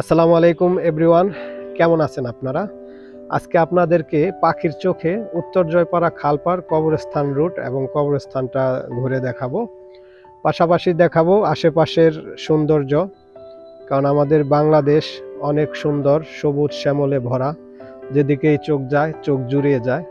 আসসালামু আলাইকুম এভরিওয়ান কেমন আছেন আপনারা? আজকে আপনাদেরকে পাখির চোখে উত্তর জয়পাড়া খালপাড় কবরস্থান রুট এবং কবরস্থানটা ঘুরে দেখাবো। পাশাপাশি দেখাবো আশেপাশের সৌন্দর্য, কারণ আমাদের বাংলাদেশ অনেক সুন্দর, সবুজ শ্যামলে ভরা। যেদিকেই চোখ যায়, চোখ জুড়িয়ে যায়।